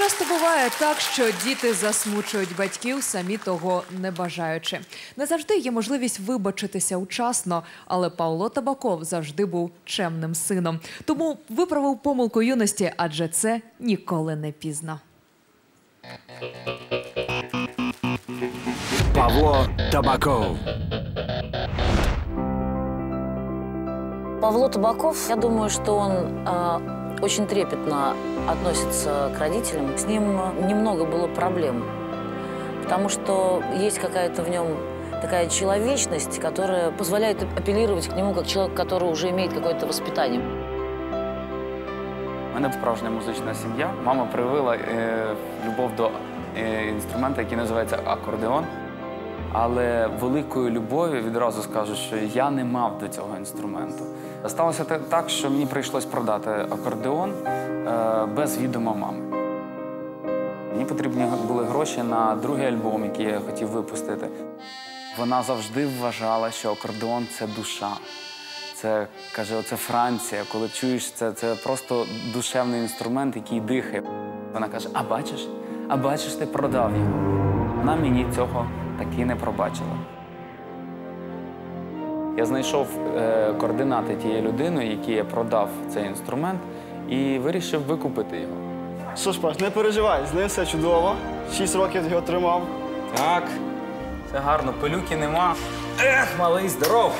Часто буває так, що діти засмучують батьків, самі того не бажаючи. Не завжди є можливість вибачитися учасно, але Павло Табаков завжди був чемним сином. Тому виправив помилку юності, адже це ніколи не пізно. Павло Табаков. Павло Табаков, я думаю, что он э, очень трепетно относится к родителям. С ним э, немного было проблем, потому что есть какая-то в нем такая человечность, которая позволяет апеллировать к нему как человек, который уже имеет какое-то воспитание. У мене справжня музична сім'я. Мама привила е, любов до е, інструменту, який називається акордеон. Але великої любові відразу скажу, що я не мав до цього інструменту. Сталося так, що мені прийшлось продати акордеон е, без відома мами. Мені потрібні були гроші на другий альбом, який я хотів випустити. Вона завжди вважала, що акордеон це душа. Це каже, оце Франція. Коли чуєш це, це просто душевний інструмент, який дихає. Вона каже: А бачиш? А бачиш, ти продав його. Вона мені цього таки не пробачила. Я знайшов е, координати тієї людини, якій я продав цей інструмент, і вирішив викупити його. Що ж, Паш, не переживай, з ним все чудово. Шість років його тримав. Так, все гарно, пилюки нема. Ех, малий, здоров!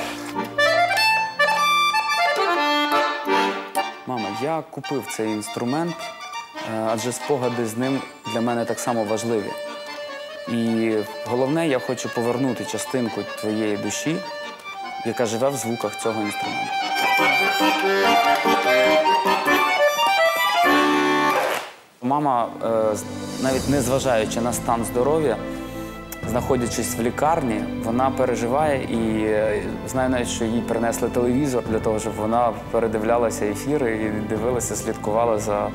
Мама, я купив цей інструмент, е, адже спогади з ним для мене так само важливі. І головне, я хочу повернути частинку твоєї душі, яка живе в звуках цього інструменту. Мама, е, навіть не зважаючи на стан здоров'я, знаходячись в лікарні, вона переживає і е, знаю навіть, що їй принесли телевізор для того, щоб вона передивлялася ефіри і дивилася, слідкувала за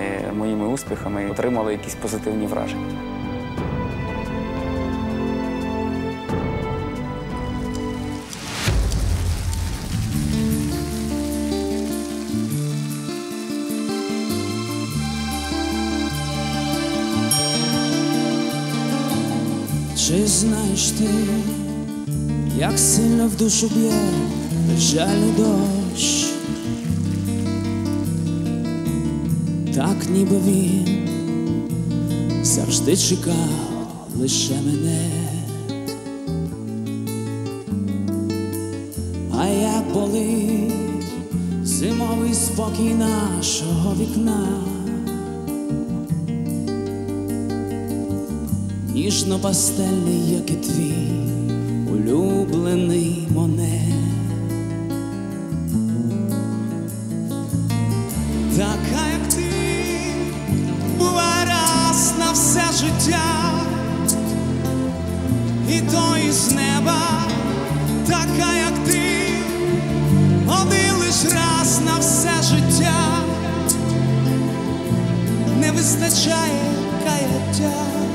е, моїми успіхами і отримала якісь позитивні враження. Чи знаєш ти, як сильно в душу б'є жалю дощ? Так ніби він завжди чекав лише мене. А як болить зимовий спокій нашого вікна. Ніжно-пастельний, як і твій улюблений моне. Така, як ти, буває раз на все життя, і то із неба, така, як ти, один лиш раз на все життя, не вистачає каяття.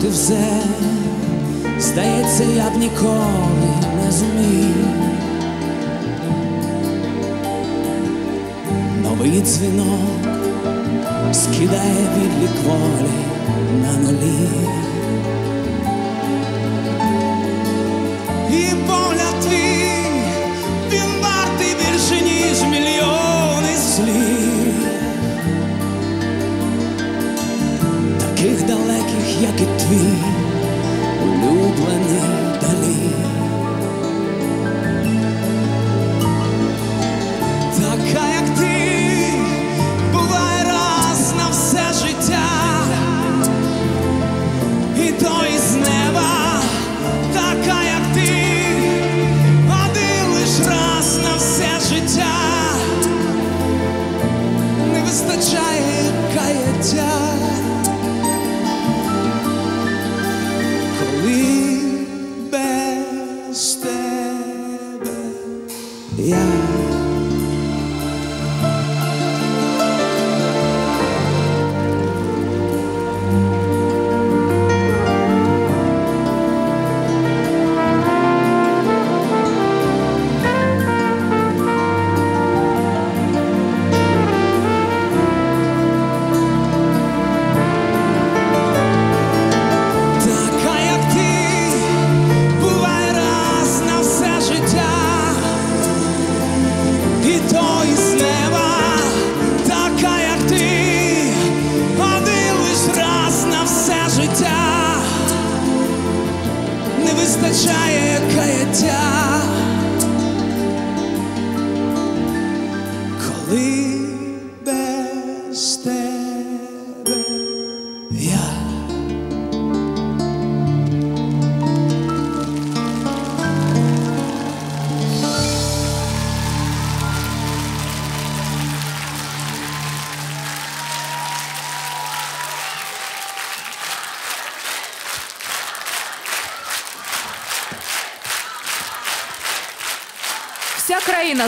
Забути все, здається, я б ніколи не зумів. Новий дзвінок скидає відлік волі на нулі.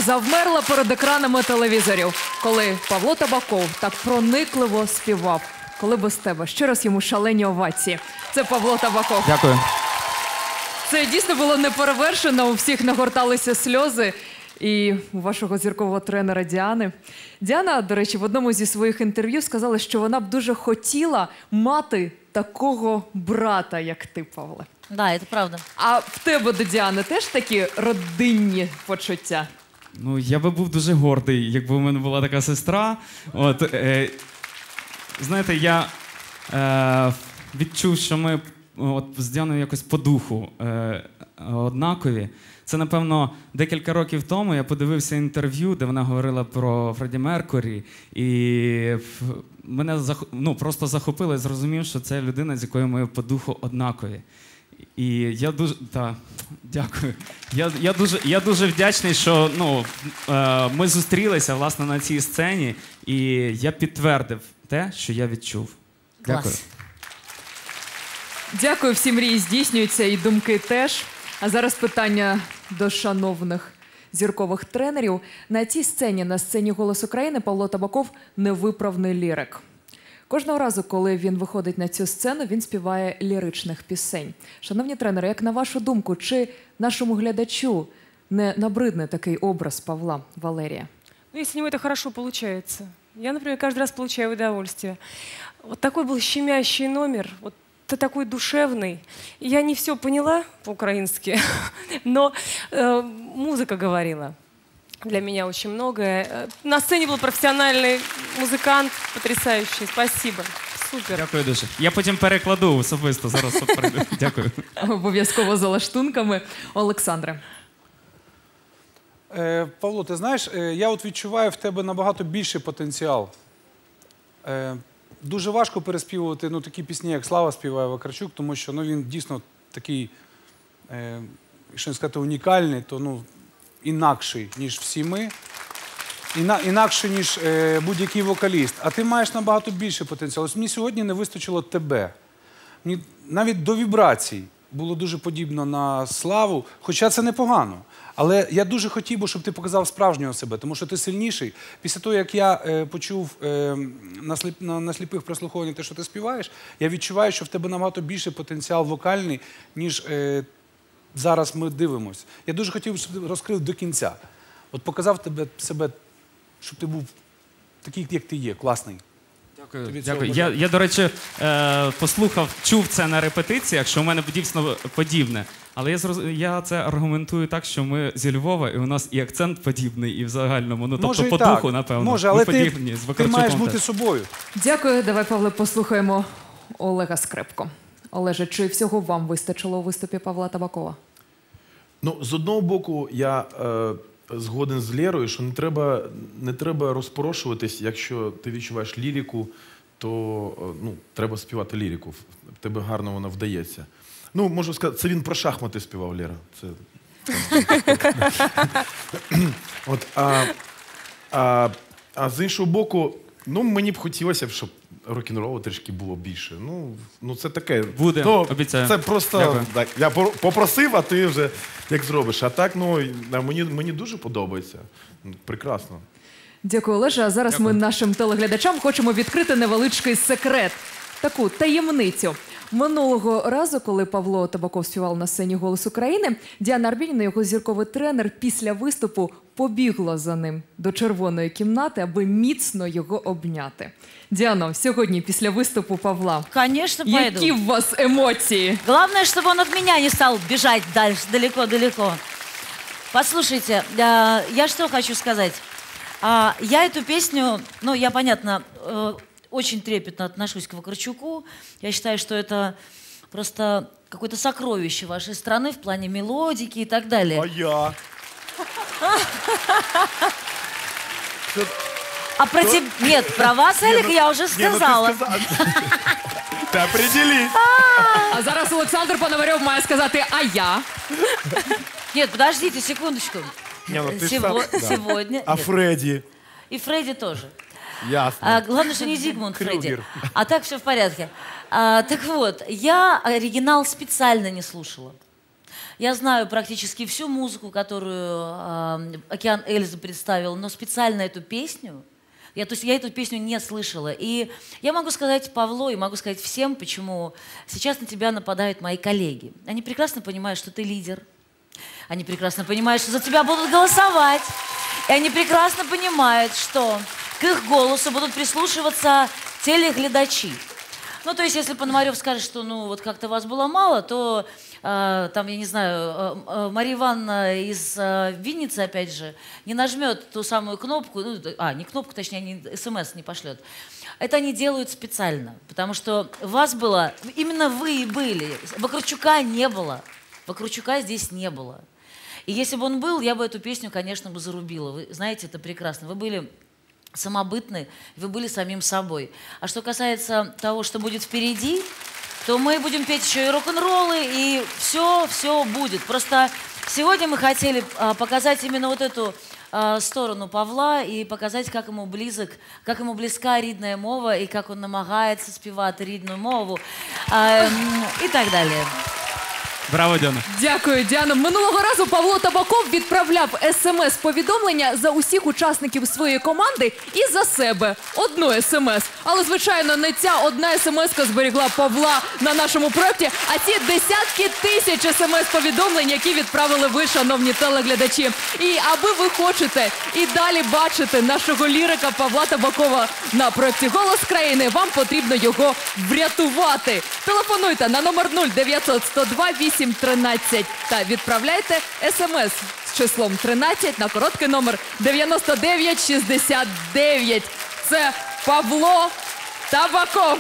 Завмерла перед екранами телевізорів, коли Павло Табаков так проникливо співав. Коли без тебе ще раз йому шалені овації. Це Павло Табаков. Дякую. Це дійсно було неперевершено. У всіх нагорталися сльози. І у вашого зіркового тренера Діани. Діана, до речі, в одному зі своїх інтерв'ю сказала, що вона б дуже хотіла мати такого брата, як ти, Павле. Да, это правда. А в тебе до Діани теж такі родинні почуття? Ну, я би був дуже гордий, якби у мене була така сестра. От, е, знаєте, я е, відчув, що ми от, з Діаною якось по духу е, однакові. Це, напевно, декілька років тому я подивився інтерв'ю, де вона говорила про Фредді Меркурі, і мене ну, просто захопило і зрозумів, що це людина, з якою ми по духу однакові. І я дуже та, дякую. Я, я, дуже, я дуже вдячний, що ну, е, ми зустрілися власне на цій сцені, і я підтвердив те, що я відчув. Дякую. Класс. Дякую, всі мрії здійснюються і думки теж. А зараз питання до шановних зіркових тренерів. На цій сцені, на сцені Голос України, Павло Табаков невиправний лірик. Кожного разу, коли він виходить на цю сцену, він співає ліричних пісень. Шановні тренери, як на вашу думку, чи нашому глядачу не набридне такий образ Павла Валерія? Ну, если у него это хорошо получается. Я, например, каждый раз получаю удовольствие. Вот такой был щемящий номер, вот ты такой душевный. И Я не все поняла по-украински, но э, музыка говорила для меня очень многое. Э, На сцене был профессиональный музыкант, потрясающий. Спасибо. Супер. Дякую дуже. Я потім перекладу особисто. Зараз от перейду. Дякую. Обов'язково за лаштунками. Олександре. Е, Павло, ти знаєш, е, я от відчуваю в тебе набагато більший потенціал. Е, дуже важко переспівувати ну, такі пісні, як Слава співає Вакарчук, тому що ну, він дійсно такий, е, якщо не сказати, унікальний, то ну, інакший, ніж всі ми. Іна, інакше, ніж е, будь-який вокаліст. А ти маєш набагато більший потенціал. Ось мені сьогодні не вистачило тебе. Мені навіть до вібрацій було дуже подібно на славу, хоча це непогано. Але я дуже хотів би, щоб ти показав справжнього себе, тому що ти сильніший. Після того, як я е, почув е, на, сліп, на, на сліпих прослуховуваннях те, що ти співаєш, я відчуваю, що в тебе набагато більший потенціал вокальний, ніж е, зараз ми дивимося. Я дуже хотів, щоб ти розкрив до кінця. От показав тебе себе, щоб ти був такий, як ти є, класний. Дякую. Тобі Дякую. Я, я, до речі, е, послухав, чув це на репетиціях, що у мене дійсно подібне. Але я, зроз... я це аргументую так, що ми зі Львова, і у нас і акцент подібний, і в загальному. Ну, тобто по так. духу, напевно. Може, ми ти, подібні з ти маєш бути собою. Дякую. Давай, Павле, послухаємо Олега Скрипко. Олеже, чи всього вам вистачило у виступі Павла Табакова? Ну, з одного боку, я е, згоден з Лєрою, що не треба, не треба розпорошуватись, якщо ти відчуваєш ліріку, то е, ну, треба співати ліріку. В тебе гарно вона вдається. Ну, можу сказати, це він про шахмати співав Лєра. Це... От, а, а, а з іншого боку, ну, мені б хотілося б, щоб рок-н-ролу трішки було більше. Ну, ну це таке. Буде, ну, обіцяю. Це просто Дякую. так, я попросив, а ти вже як зробиш. А так, ну мені, мені дуже подобається. Прекрасно. Дякую, Олеже. А зараз ми нашим телеглядачам хочемо відкрити невеличкий секрет, таку таємницю. Минулого разу, коли Павло Табаков співав на сцені Голос України, Діана Арбініна, його зірковий тренер, після виступу побігла за ним до червоної кімнати, аби міцно його обняти. Діано, сьогодні після виступу Павла, Конечно, пойду. які в вас емоції? Главное, чтобы он от меня не стал бежать дальше, далеко-далеко. Послушайте, а, я что хочу сказать. А, Я эту песню, ну, я, понятно, э, очень трепетно отношусь к Вакарчуку. Я считаю, что это просто какое-то сокровище вашей страны в плане мелодики и так далее. я. А про тебя... Нет, про вас, Олег, я уже сказала. Ти определи. А зараз Олександр Пономарьов має сказати А я. Нет, подождите секундочку. Не, ну ты ж Сего- сам- да. Сегодня... А Нет, Фредді? И Фредди тоже. Ясно. А, главное, что не Зигмунд Фредди. Крюгер. А так все в порядке. А, так вот, я оригинал специально не слушала. Я знаю практически всю музыку, которую э, «Океан Эльзы» представил, но специально эту песню, я, то есть я эту песню не слышала. И я могу сказать Павлу и могу сказать всем, почему сейчас на тебя нападают мои коллеги. Они прекрасно понимают, что ты лидер. Они прекрасно понимают, что за тебя будут голосовать. И они прекрасно понимают, что к их голосу будут прислушиваться телеглядачи. Ну, то есть, если Пономарев скажет, что, ну, вот как-то вас было мало, то э, там, я не знаю, э, э, Мария Ивановна из э, Винницы, опять же, не нажмет ту самую кнопку, ну, а, не кнопку, точнее, не, смс не пошлет. Это они делают специально, потому что вас было, именно вы и были, Вакарчука не было, Вакарчука здесь не было. И если бы он был, я бы эту песню, конечно, бы зарубила. Вы знаете, это прекрасно. Вы были самобытны, вы были самим собой. А что касается того, что будет впереди, то мы будем петь еще и рок-н-роллы, и все, все будет. Просто сегодня мы хотели а, показать именно вот эту а, сторону Павла и показать, как ему близок, как ему близка рідная мова, и как он намагается спевать рідну мову а, м, и так далее. Браво, Діана. Дякую, Діано. Минулого разу Павло Табаков відправляв смс-повідомлення за усіх учасників своєї команди і за себе одну смс. Але звичайно, не ця одна смс зберігла Павла на нашому проєкті, а ці десятки тисяч смс-повідомлень, які відправили ви, шановні телеглядачі. І аби ви хочете і далі бачити нашого лірика Павла Табакова на проєкті Голос країни, вам потрібно його врятувати. Телефонуйте на номер 0900 102 813 та відправляйте смс з числом 13 на короткий номер 9969. Це Павло Табаков.